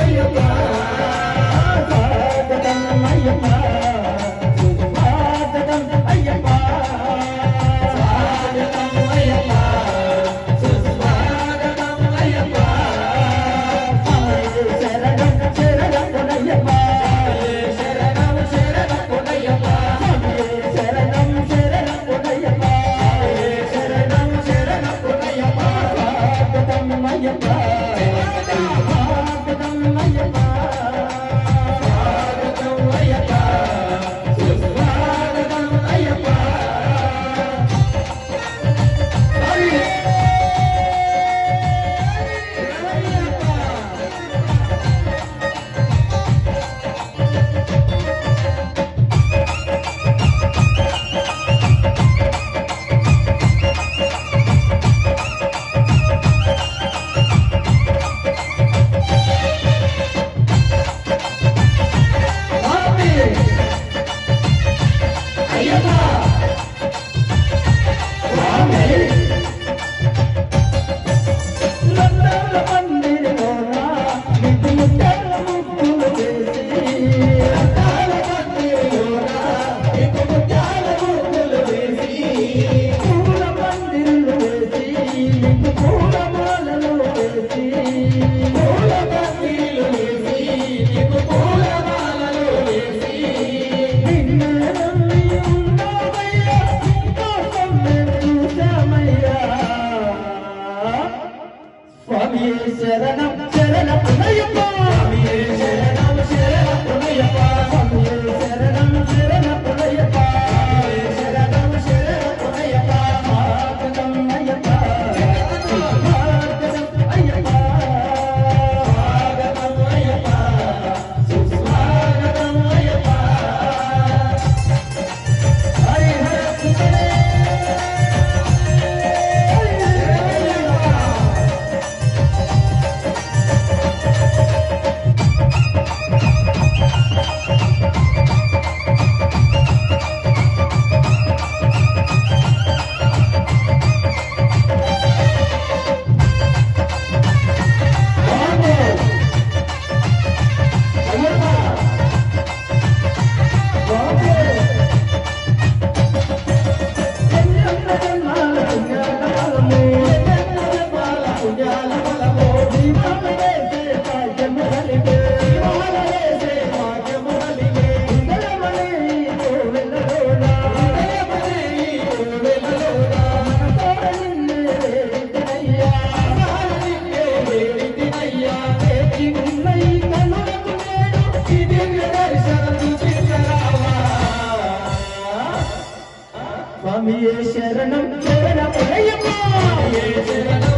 అయ్యప్ప ശരണം ശരണം ఏ శరణం శరణ పునయమా ఏ శరణం